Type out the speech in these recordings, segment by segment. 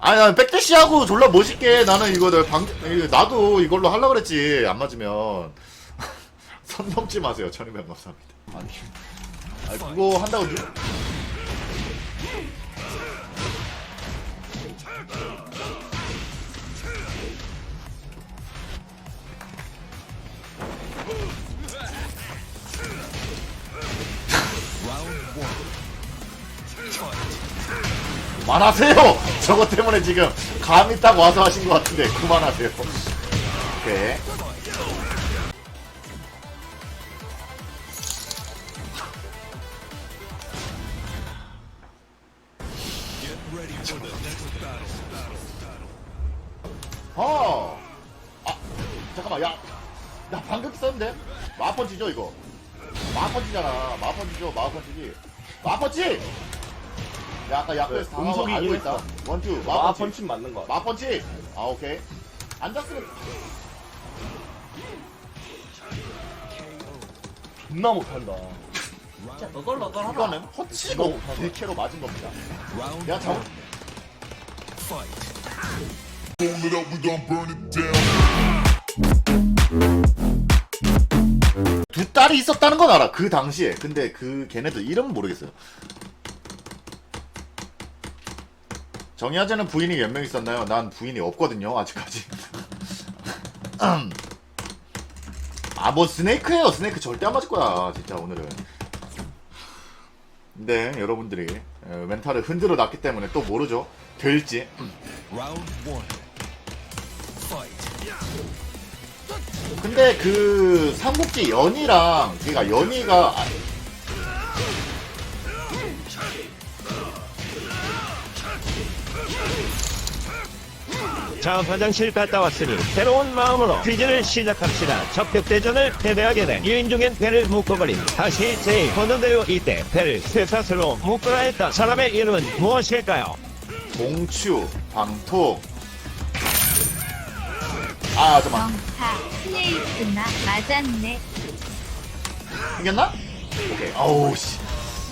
아니 난 백대시하고 졸라 멋있게 나는 이거 내가 방 나도 이걸로 하려고 그랬지 안 맞으면. 선 넘지 마세요 천이백 감사합니다. 아니 아니 그거 한다고 누... 그만하세요 저거 때문에 지금 감이 딱 와서 하신 것 같은데 그만하세요 오케이 어. 아, 잠깐만, 야. 나 방금 썼는데? 마펀치죠, 이거? 마펀치잖아. 마펀치죠, 마펀치지. 마펀치! 야, 아까 약도에서 네, 당하고 음속이긴 알고. 있다. 원투, 아 마펀치. 펀치 맞는 거. 마펀치! 아, 오케이. 앉았으면 존나 못한다. 진짜 너덜너덜하다. 이거는 허치고 대캐로 맞은 겁니다. 야, 저, Hold it up, we gon' burn it down. 두 딸이 있었다는 건 알아. 그 당시에. 근데 그 걔네들 이름은 모르겠어요. 정희아제는 부인이 몇 명 있었나요? 난 부인이 없거든요. 아직까지. 음. 아, 뭐 스네이크예요. 스네이크 절대 안 맞을 거야. 진짜 오늘은. 근데 여러분들이 어, 멘탈을 흔들어 놨기 때문에 또 모르죠. 될지. 근데 그 삼국지 연희랑 그러니까 연희가 자 화장실 갔다 왔으니 새로운 마음으로 퀴즈를 시작합시다 적벽대전을 패배하게 된 유인중엔 배를 묶어버린 다시 제이 보는데요 이때 배를 쇠사슬로 묶으라 했던 사람의 이름은 무엇일까요? 봉추, 방토. 아 잠깐만 정타 스네이크나 맞았네. 이겼나? 오케이. 어우 씨.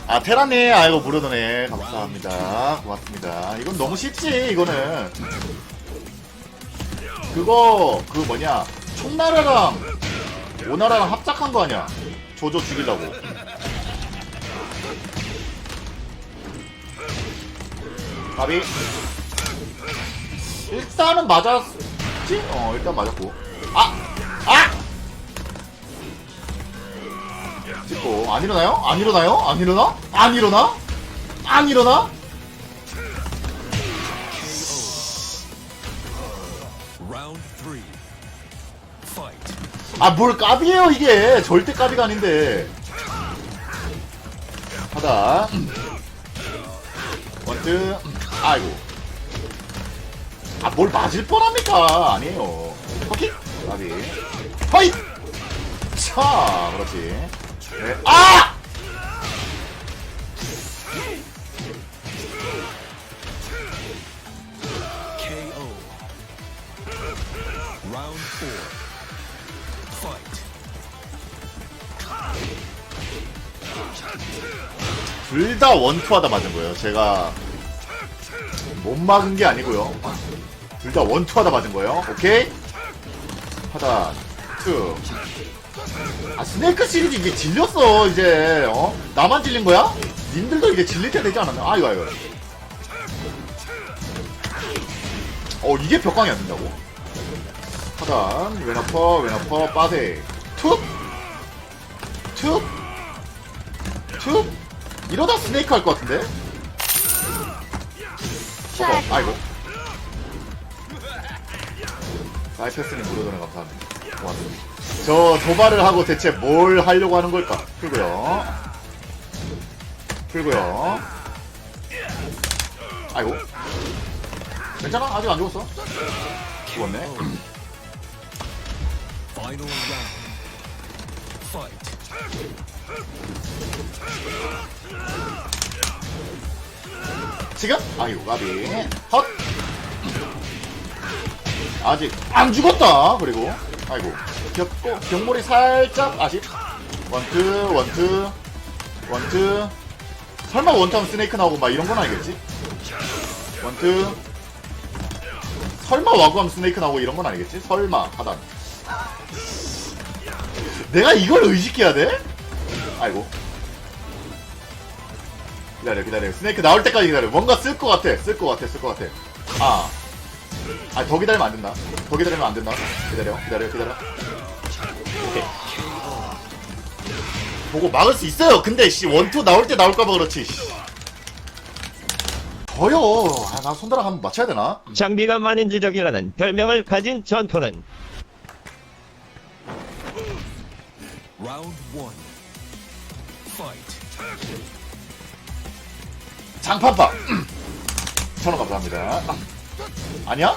아 테라님 아이고 무료도네 감사합니다 고맙습니다 이건 너무 쉽지 이거는 그거 그 뭐냐 총나라랑 오나라랑 합작한 거 아니야 조조 죽이려고 가비 일단은 맞았지? 어 일단 맞았고 아! 아! 찍고 안 일어나요? 안 일어나요? 안 일어나? 안 일어나? 안 일어나? 아 뭘 까비에요 이게? 절대 까비가 아닌데. 하다. 원트. 아이고. 아 뭘 맞을 뻔합니까? 아니에요. 오케이. 까비. 허잇! 차 그렇지. 네. 아 둘 다 원투하다 맞은 거예요. 제가 못 막은 게 아니고요. 둘 다 원투하다 맞은 거예요. 오케이? 하다 투. 아 스네이크 시리즈 이게 질렸어 이제 어 나만 질린 거야? 님들도 이제 질릴 때 되지 않았나? 아이고 아이고. 어 이게 벽광이 안 된다고? 하단 왼어퍼 왼어퍼 빠세 툭 툭. 툭 이러다 스네이크 할 것 같은데? 저거 아이고. 사이패스님 무료 전에 감사합니다. 고맙습니다. 저 도발을 하고 대체 뭘 하려고 하는 걸까? 풀고요. 풀고요. 아이고. 괜찮아? 아직 안 죽었어? 죽었네 지금? 아이고 가비. 헛. 아직 안 죽었다 그리고. 아이고. 겹고 경몰이 살짝 아쉽 원투 원투 원투 설마 원투하면 스네이크 나오고 막 이런 건 아니겠지? 원투 설마 와구함 스네이크 나오고 이런 건 아니겠지? 설마 하단. 내가 이걸 의식해야 돼? 아이고 기다려 기다려. 스네이크 나올 때까지 기다려. 뭔가 쓸 것 같아. 쓸 것 같아 쓸 것 같아. 아. 아니 더 기다리면 안 된다. 더 기다리면 안 된다. 기다려 기다려 기다려. 오케이. 보고 막을 수 있어요. 근데 씨 원투 나올 때 나올까봐 그렇지 씨. 저요 아나 손가락 한번 맞춰야 되나? 장비가 만인지적이라는 별명을 가진 전투는 Round one. Fight. 장판파. 천원 감사합니다. 아니야?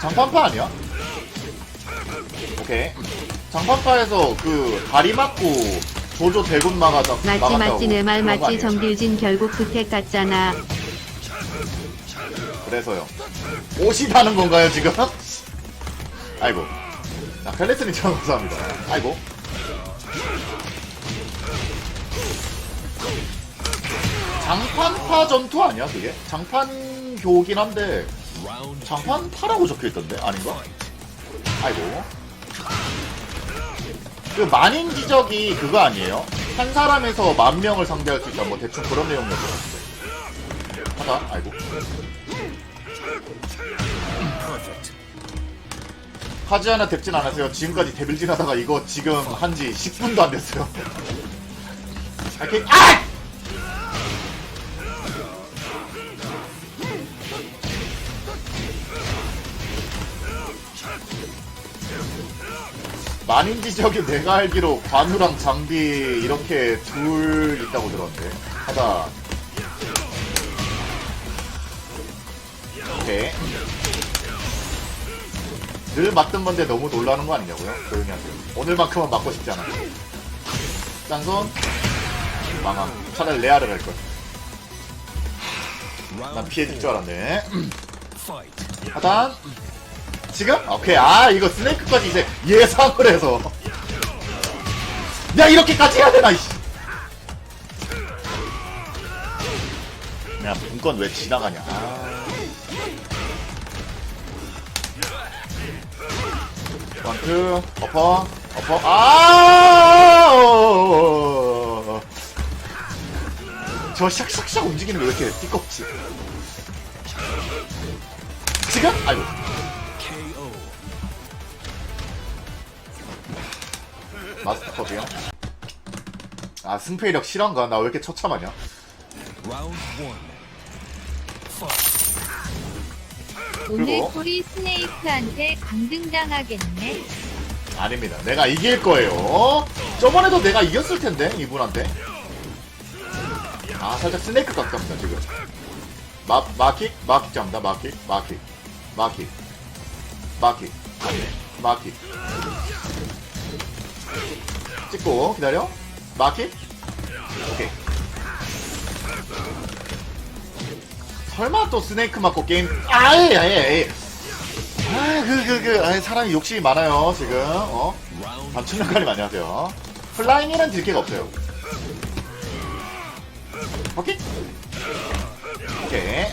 장판파 아니야? 오케이. 장판파에서 그 다리 맞고 조조 대군 막아다 맞지 맞지. 내 말 맞지? 정길진 결국 스택 같잖아. 그래서요. 옷이다는 건가요 지금? 아이고. 자 펠레스님 천원 감사합니다. 아이고 장판파 전투 아니야 그게? 장판교긴 한데. 장판파라고 적혀있던데 아닌가? 아이고 그 만인 지적이 그거 아니에요? 한 사람에서 만 명을 상대할 수 있다 뭐 대충 그런 내용이었는데 하다 아이고 Perfect. 하지 하나 뎁진 않았어요 지금까지 데빌진 하다가 이거 지금 한 지 10분도 안 됐어요 이렇게 아! 만인 지적이 내가 알기로 관우랑 장비 이렇게 둘 있다고 들었는데. 하다. 오케이. 늘 맞던 건데 너무 놀라는 거 아니냐고요? 조용히 하세요. 오늘만큼은 맞고 싶지 않아 짠손. 망함. 차라리 레아를 할걸. 난 피해줄 줄 알았네. 하단 지금? 오케이 아 이거 스네이크까지 이제 예상을 해서 야 이렇게까지 해야 되나 이씨 야 분권 왜 지나가냐 아. 원투 어퍼 어퍼 아! 저 샥샥샥 움직이는 거 왜 이렇게 띠껍지? 지금? 아이고 마스터컵이요? 아 승패이력 실한가? 나 왜 이렇게 처참하냐? 오늘 그리고? 소리 스네이크한테 강등당하겠네. 아닙니다. 내가 이길 거예요. 저번에도 내가 이겼을 텐데 이분한테. 아 살짝 스네이크 가깝다 지금. 마 마킥 마킥 잡니다. 마킥 마킥 마킥 마킥 아니네 마킥. 찍고 기다려. 마킥. 오케이. 설마 또 스네이크 맞고 게임 아예 아예 아그 그그아 사람이 욕심이 많아요 지금. 어? Round 반춘영가님 안녕하세요. 플라잉에는 딜캐가 없어요. 오케이. 오케이.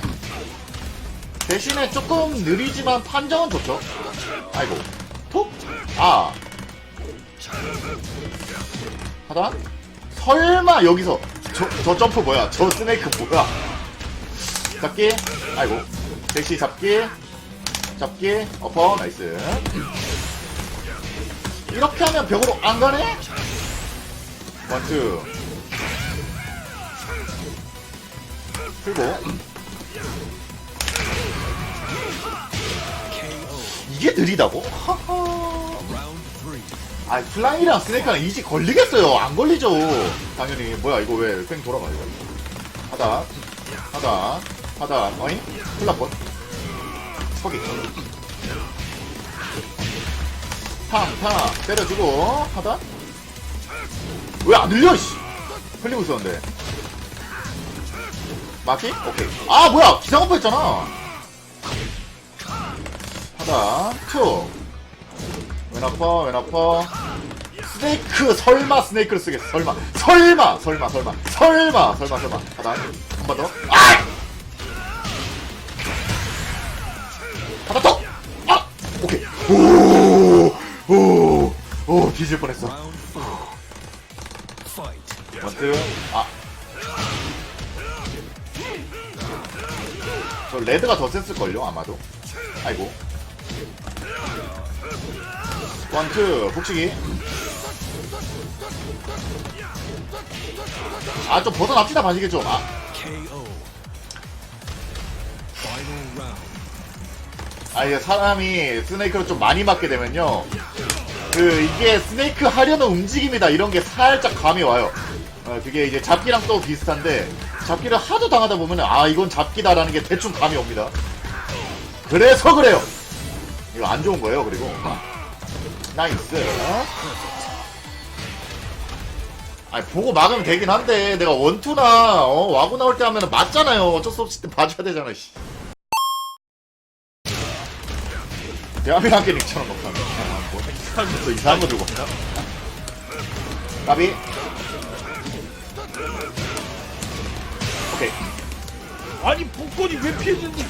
대신에 조금 느리지만 판정은 좋죠. 아이고. 톡아 하단 설마 여기서 저, 저 점프 뭐야? 저 스네이크 뭐야? 잡기? 아이고. 대시 잡기? 잡기? 어퍼. 나이스. 이렇게 하면 벽으로 안 가네? 원투. KO. 이게 느리다고? 하하. 아 플라잉이랑 스네이크랑 이지 걸리겠어요. 안 걸리죠. 당연히. 뭐야 이거 왜 뺑 돌아가 이거 하다. 하다. 하다. 어잉? 플라폰 서기. 탕탕 때려주고. 하다. 왜안 늘려 씨? 흘리고 있었는데. 마키? 오케이. 아 뭐야. 기상업파 했잖아. 하다. 툭 왼아퍼 왼아퍼 스네이크 설마 스네이크를 쓰겠어 설마 설마 설마 설마 설마 설마 설마 하다 한번 더 아! 하나 더! 아! 오케이. 오! 오! 오, 뒤질 뻔했어. 원트, 아. 저 레드가 더 셌을걸요, 아마도. 아이고. 원트, 북치기. 아, 좀 벗어납시다, 반시계 좀. 아. 아, 이게 사람이 스네이크를 좀 많이 맞게 되면요. 그, 이게 스네이크 하려는 움직임이다. 이런 게 살짝 감이 와요. 어, 그게 이제 잡기랑 또 비슷한데, 잡기를 하도 당하다 보면, 아, 이건 잡기다라는 게 대충 감이 옵니다. 그래서 그래요! 이거 안 좋은 거예요, 그리고. 나이스. 아니, 보고 막으면 되긴 한데, 내가 원투나, 어, 와구 나올 때 하면 맞잖아요. 어쩔 수 없이 봐줘야 되잖아, 씨. 대한민국 함께 닉처럼 먹다. 또 이상한 거 들고? 까비. 오케이. 아니 복권이 왜 피해주는지.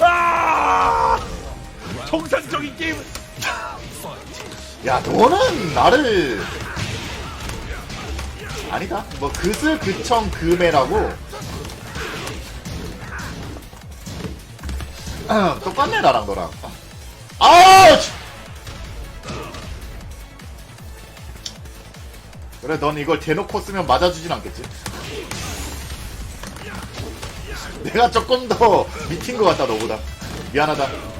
아 정상적인 게임 Fight. 야, 너는 나를. 아니다. 뭐, 그슬, 그청. 아, 똑같네, 나랑 너랑. 아! 씨! 그래, 넌 이걸 대놓고 쓰면 맞아주진 않겠지? 내가 조금 더 미친 것 같다, 너보다. 미안하다.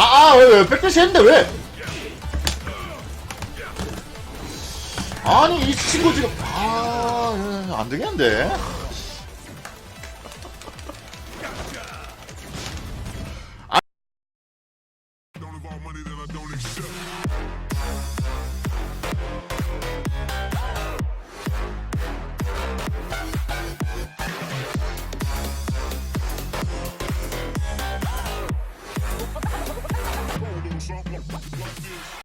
아, 아, 왜, 왜, 백대시 했는데, 왜? 아니 이 친구 지금 아 안 되겠는데